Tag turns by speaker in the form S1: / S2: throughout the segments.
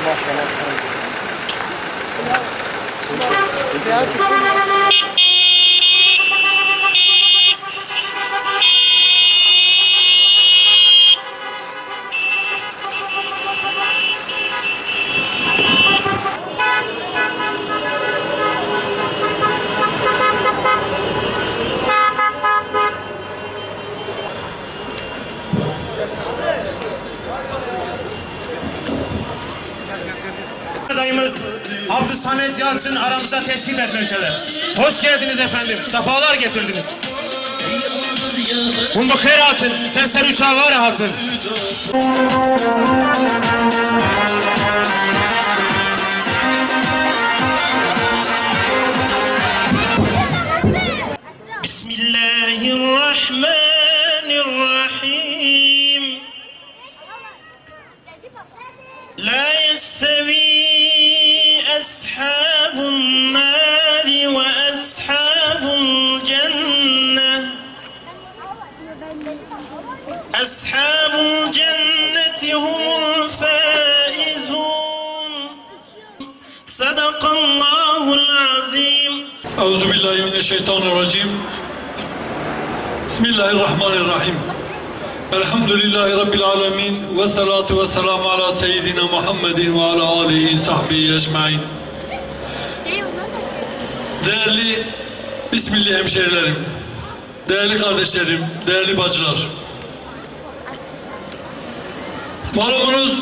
S1: Thank you. Samet Yalçın aramıza teslim etmektedir. Hoş geldiniz efendim. Safalar getirdiniz. Bunda kıraatın, sesler uçağı var
S2: rahatın. Bismillahirrahmanirrahim. Euzu billahi mineşşeytanirracim. Bismillahirrahmanirrahim. Elhamdülillahi Rabbil alemin ve salatu ve selamu ala seyyidina Muhammedin ve ala alihi sahbihi ecmain. Değerli Bismillah hemşerilerim, değerli kardeşlerim, değerli bacılar. Malumunuz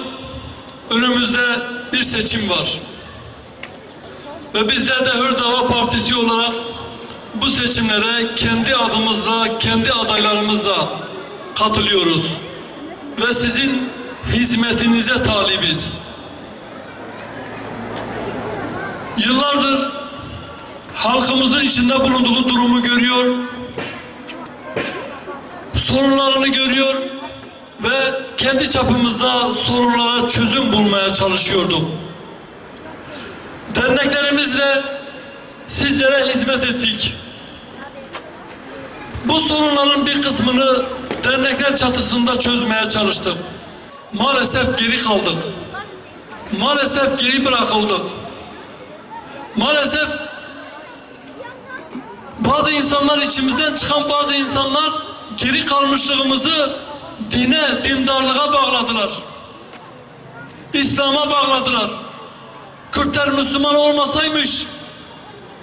S2: önümüzde bir seçim var. Ve bizler de Hür Dava Partisi olarak bu seçimlere kendi adımızla, kendi adaylarımızla katılıyoruz. Ve sizin hizmetinize talibiz. Yıllardır halkımızın içinde bulunduğu durumu görüyor, sorunlarını görüyor ve kendi çapımızda sorunlara çözüm bulmaya çalışıyorduk. Derneklerimizle sizlere hizmet ettik. Bu sorunların bir kısmını dernekler çatısında çözmeye çalıştık. Maalesef geri kaldık. Maalesef geri bırakıldık. Maalesef bazı insanlar içimizden çıkan bazı insanlar geri kalmışlığımızı dine, dindarlığa bağladılar. İslam'a bağladılar. Kürtler Müslüman olmasaymış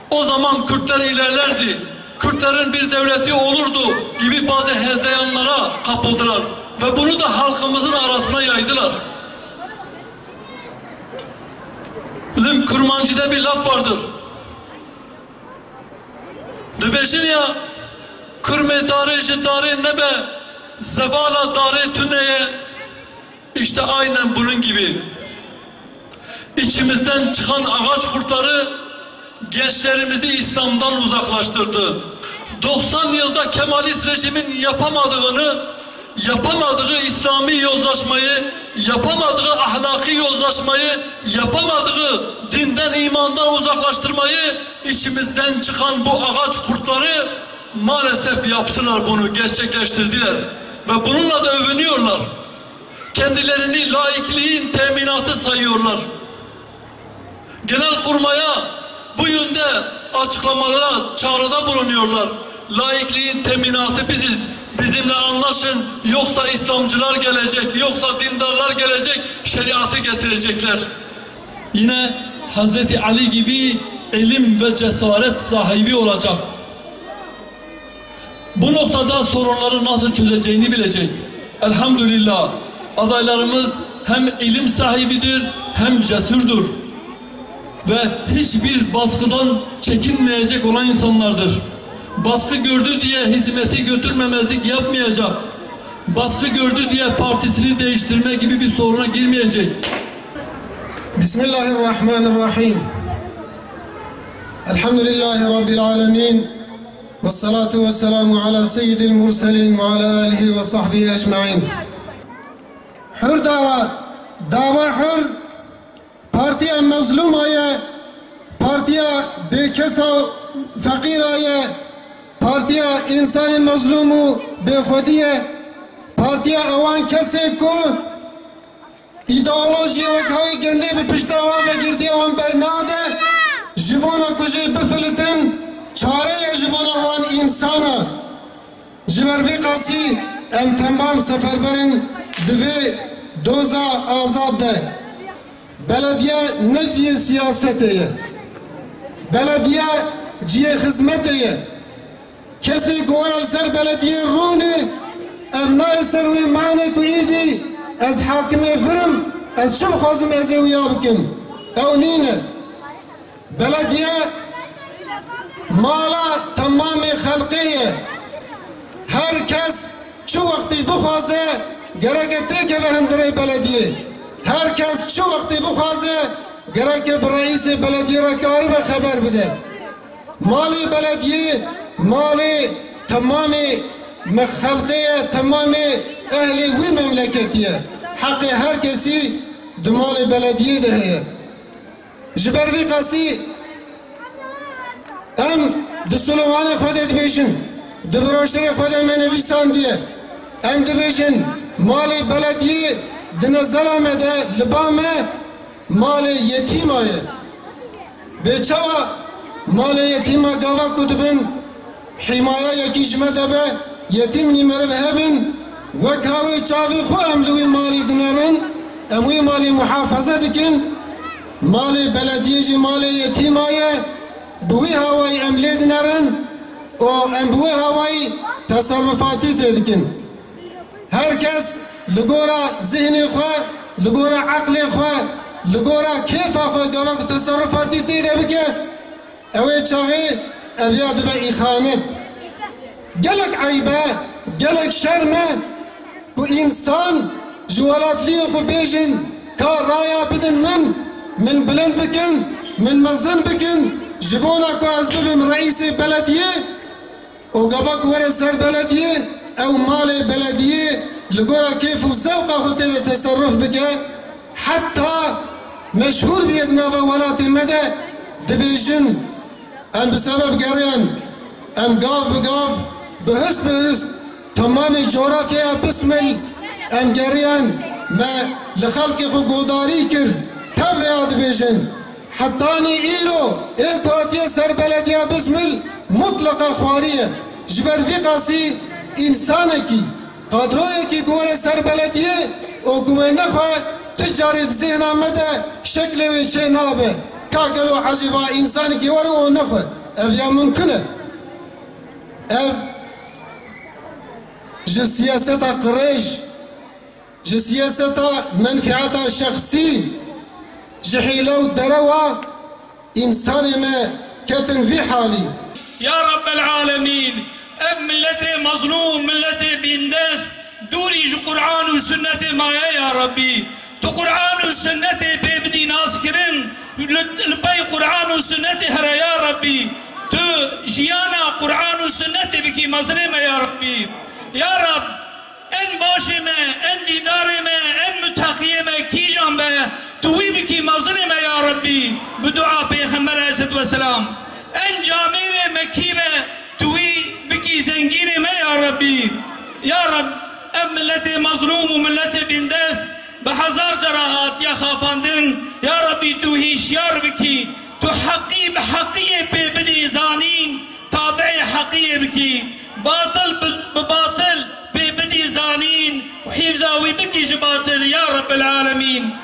S2: o zaman Kürtler ilerlerdi. Kürtlerin bir devleti olurdu gibi bazı hezeyanlara kapıldılar. Ve bunu da halkımızın arasına yaydılar. Bizim Kurmancı'da bir laf vardır. Dibeşin ya Kürme darı darı nebe Zebala darı tüneye İşte aynen bunun gibi İçimizden çıkan ağaç kurtları gençlerimizi İslam'dan uzaklaştırdı. 90 yılda Kemalist rejimin yapamadığını, yapamadığı İslami yozlaşmayı, yapamadığı ahlaki yozlaşmayı, yapamadığı dinden imandan uzaklaştırmayı içimizden çıkan bu ağaç kurtları maalesef yaptılar bunu, gerçekleştirdiler. Ve bununla da övünüyorlar. Kendilerini laikliğin teminatı sayıyorlar genel kurmaya bu yönde açıklamalara çağrıda bulunuyorlar. Laikliğin teminatı biziz. Bizimle anlaşın yoksa İslamcılar gelecek, yoksa dindarlar gelecek, şeriatı getirecekler. Yine Hazreti Ali gibi elim ve cesaret sahibi olacak. Bu noktada sorunları nasıl çözeceğini bilecek. Elhamdülillah adaylarımız hem ilim sahibidir hem cesurdur ve hiçbir baskıdan çekinmeyecek olan insanlardır. Baskı gördü diye hizmeti götürmemezlik yapmayacak. Baskı gördü diye partisini değiştirme gibi bir soruna girmeyecek.
S3: Bismillahirrahmanirrahim. Elhamdülillahi Rabbil alemin. Ve salatu ve selamu ala seyyidil murselin ve ala alihi ve sahbihi ecmain. Hür dava, dava hür, partiye mazlum aye partiye bekesa fakir aye partiye insanı mazlumu bexodiye partiye avan kese ko ideoloji ve kavga kendi bi pişta wan ve girdiye wan bernade ji bona ku jê bifilitin çareye ji bona wan insana. Ji ber vê qasî em temam seferberin divê بلدیه جیه خدمته کسی گوه سر بلدیه رونه امنای سر وی معنی کویدی از حاکم فرم از شو خوازم از ویا بکم او نینه. بلدیه مالا تمام خلقیه. هر کس چو وقتی بخوازه گرگ تیکه به هندره بلدیه. هر کس چو وقتی بخوازه گرک به رئیس بلدیه را کاری به خبر بده مال بلدیه مال تمام خلقه تمام اهل وی مملکتیه حق هر کسی دمال بلدیه دهیه جبروی قصی ام دسلوان خودت بیشن دبروشتر خود من ویسان دیه ام دبیشن مال بلدیه دنظرم ده لبامه heye ji ber vê qasî em di Sulêwanê Xwedê dibêjin di birojderê Xwedê me nivîsandiye em dibêjin malê belediyê di nezera me de li ba me malê yetîma ye bêçawa malê yetîma gava ku dibin hîmayeyekî ji me de be yetîm nîmeriv hebin wek havê çavê xwe em li wî malê dinerin em wî malê muhafaza dikin malê belediyê jî malê yetîma ye bi wî hawayî em lê dinerin û em bi wê hawayî teserrufatî tê dikin. Herkes li gora zihnê xwe li gora لگورا کیف آخو گوانگ تصرفاتی تیده بکه اوه چاوی اویاد به ایخانت گلک عیبه گلک شرمه. که انسان جوالات لیو خو بیجن. کار رایا بدن من. من بلند بکن من مزن بکن. جبونا کو از ببیم رئیس بلدیه. أو گوانگ ور سر بلدیه. أو مال بلدیه. لقرا كيف وزوقه تصرف بك حتى meşhur di nava welatê de dibêjin em bi sebeb geriyan em gav bi gav bi hist bi hist tamamê coğrafyaya bismil em geriyan me li xelkê xwe godarî kir tev veya dibêjin hettanî îro ê ku hatiye ser belediya bismil mutlaqa xwariye ji ber vî qasî însanekî kadroyekî ku were ser belediye û ku wê nexwe تجاري زينا مدى شكل وشي نابه. کاغل و إنسان كي و نخوه أو یا ممکنه أو جه قريش قریش جه سیاست منفعت شخصی دروا إنسان ما كتن في حالي.
S4: يا رب العالمين ام ملتي مظلوم ملتي بنداس دوري قرآن وسنة ما يا ربي. Kur'an-ı sünneti bebdi naskirin lütfey Kur'an-ı sünneti hara ya Rabbi? Tu jiyana Kur'an-ı sünneti biki mazlime ya Rabbi. Ya Rab en başime en dinarime en mütahiyeme kijan be tuvi biki mazlime ya Rabbi. Bu dua Peygamber Aleyhisselatü Vesselam. En camire mekibe tuvi biki zenginime ya Rabbi. Ya Rab em milleti mazlumu milleti bindes وهزار جراحات يا خاباندن يا ربي تو هيشيار بكي تو حقي بحقي ببدي زانين تابع حقي بكي باطل بباطل ببدي زانين زانين وحفظاوي بكي جباطل يا رب العالمين